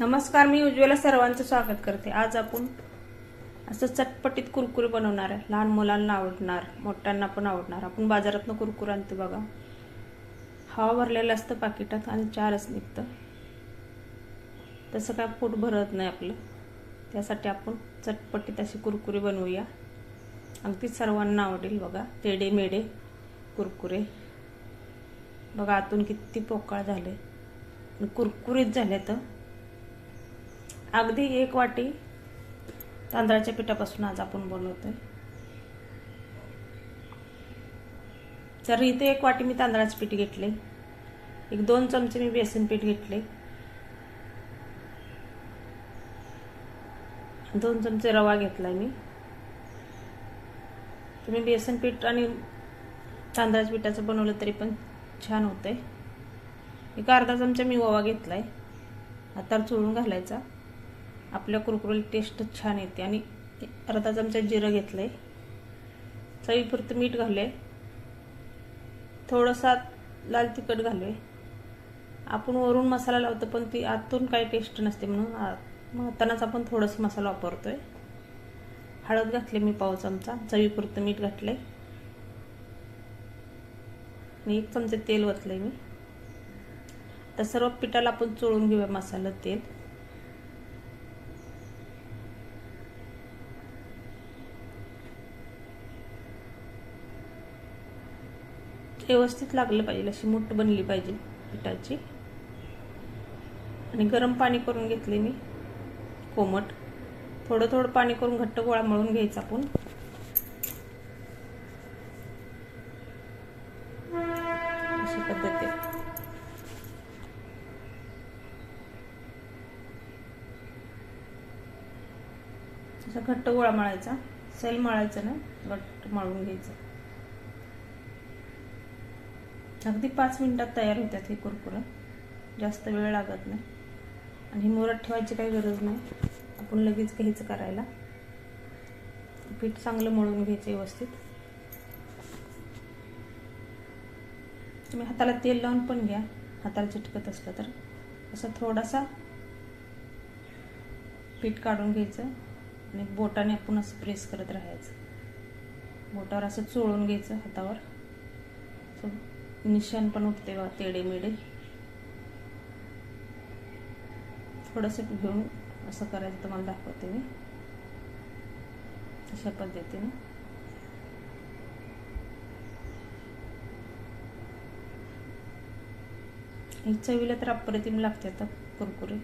नमस्कार मी उज्ज्वला सर्वांचं स्वागत करते. आज आपण असं चटपटीत कुरकुरे बनवणार आहे. लहान मुलांना आवडणार मोठ्यांना पण आवडणार. आपण बाजारातनं कुरकुरे आणते बघा. हवा भरलेलं असतं पाकिटात आणि चारच निघतं. तसं काय पोट भरत नाही आपलं. त्यासाठी आपण चटपटीत असे कुरकुरे बनवूया. अगदी सर्वांना आवडेल बघा. तेडे मेडे कुरकुरे. बघा आतून किती पोकळ झाले. कुरकुरीत झाले तर अगदी एक वाटी तांदळाच्या पिठापासून आज आपण बनवतोय. तर इथे एक वाटी मी तांदळाचे पीठ घेतले. एक दोन चमचे मी बेसन पीठ घेतले. दोन चमचे रवा घेतलाय मी. तुम्ही बेसन पीठ आणि तांदळाच्या पिठाचं बनवलं तरी पण छान होतंय. एक अर्धा चमचा मी ओवा घेतलाय. आता चोळून घालायचा. आपल्या कुरकुरीला टेस्ट छान येते. आणि अर्धा चमचा जिरं घेतलं आहे चवीपुरतं मीठ घालले थोडंसा लाल तिखट घालवे आपण वरून मसाला लावतो पण ती आतून काही टेस्ट नसते म्हणून मग आपण थोडंसं मसाला वापरतोय. हळद घातली मी पाव चमचा. चवीपुरतं मीठ घातलंय. आणि एक चमचे तेल वतलंय मी. तर सर्व पिठाला आपण चोळून घेऊया मसाला तेल. व्यवस्थित लागलं पाहिजे अशी मूठ बनली पाहिजे पिठाची. आणि गरम पाणी करून घेतले मी कोमट. थोडं थोडं पाणी करून घट्ट गोळा मळून घ्यायचा आपण. अशी पद्धती असा घट्ट गोळा मळायचा. सेल मळायचा ना घट्ट मळून घ्यायचं. अगदी पाच मिनटात तयार होतात हे कुरकुरं. जास्त वेळ लागत नाही. आणि मुरत ठेवायची काही गरज नाही. आपण लगेच घ्यायचं करायला. पीठ चांगलं मळून घ्यायचं व्यवस्थित. तुम्ही हाताला तेल लावून पण घ्या. हाताला चिटकत असलं तर. असं थोडासा पीठ काढून घ्यायचं. आणि बोटाने आपण असं प्रेस करत राहायचं. बोटावर असं चोळून घ्यायचं हातावर. निशान पण उठते बा तेडे मेडे थोडंसं घेऊन असं करायचं तुम्हाला दाखवते मी. अशा पद्धतीने. ही चवीला तर अप्रतिम लागते आता कुरकुरे.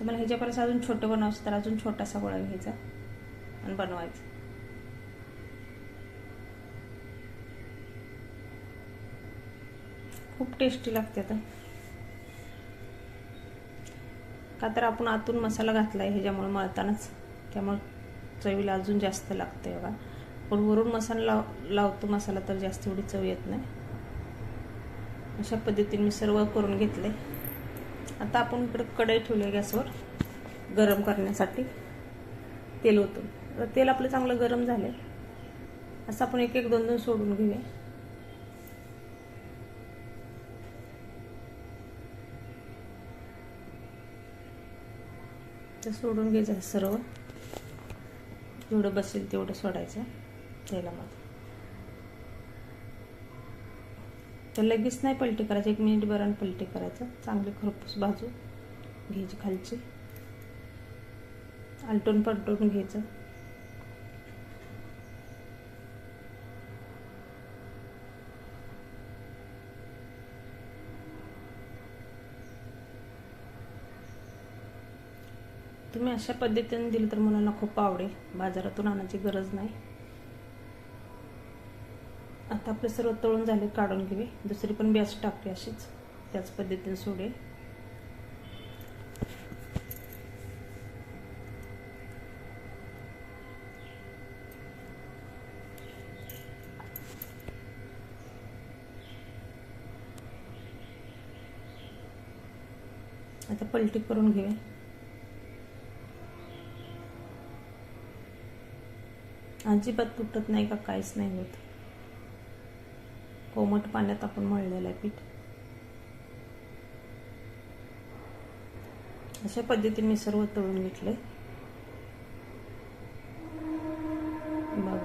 तुम्हाला ह्याच्यापर्यंत अजून छोटं बनवायचं तर अजून छोटासा गोळा घ्यायचा आणि बनवायचा. खूप टेस्टी लागते आता. का तर आपण आतून मसाला घातला आहे ह्याच्यामुळे मळतानाच. त्यामुळे चवीला अजून जास्त लागते बघा. पण वरून मसाला लाव लावतो मसाला तर जास्त एवढी चव येत नाही. अशा पद्धतीने मी सर्व करून घेतले आता आपण इकडे कढई ठेवली गॅसवर गरम करण्यासाठी. तेल होतं तेल आपलं चांगलं गरम झालं असं आपण एक एक दोन दोन सोडून घेऊया. ते सोडून घ्यायचं सर्व. जेवढं बसेल तेवढं सोडायचं तेलामध्ये तर लगेच नाही पलटी करायचं एक मिनिट बरं पलटी करायचं. चांगली खरपूस बाजू घ्यायची खालची. आलटून पलटून घ्यायचं. तुम्ही अशा पद्धतीने दिलं तर मुलांना खूप आवडेल. बाजारातून आणायची गरज नाही. आता आपले सर्व तळून झाले काढून घेऊ. दुसरी पण बॅस टाकते अशीच. त्याच पद्धतीने सोडे आता पलटी करून घेऊया अजिबात तुटत नाही का? काहीच नाही होत. कोमट पाण्यात आपण मळलेलं आहे पीठ. अशा पद्धतीने मी सर्व तळून घेतले बघा.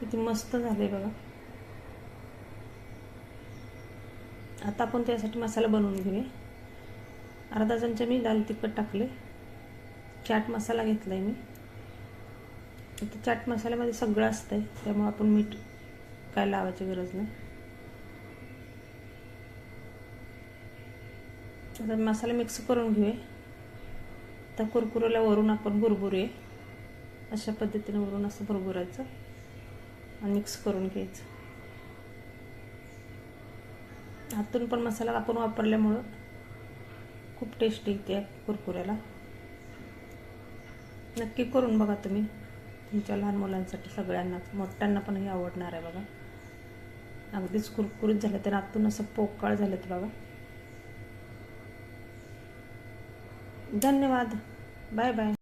किती मस्त झाले बघा. आता आपण त्यासाठी मसाला बनवून घेऊया. अर्धा चमचा मी लाल तिखट टाकले चाट मसाला घेतला आहे मी. आता चाट मसाल्यामध्ये सगळं असतं आहे त्यामुळे आपण मीठ काय लावायची गरज नाही. आता मसाला मिक्स करून घेऊया. आता कुरकुऱ्याला वरून आपण बुरबुरूया अशा पद्धतीने वरून असं भुरभुरायचं आणि मिक्स करून घ्यायचं. आतून पण मसाला आपण वापरल्यामुळं खूप टेस्टी येते कुरकुऱ्याला. नक्की करून बघा तुम्ही. तुमच्या लहान मुलांसाठी सगळ्यांना मोठ्यांना पण हे आवडणार आहे बघा. अगदीच कुरकुरीत झालं तर आतून असं पोकळ झालेत बघा. धन्यवाद. Bye bye.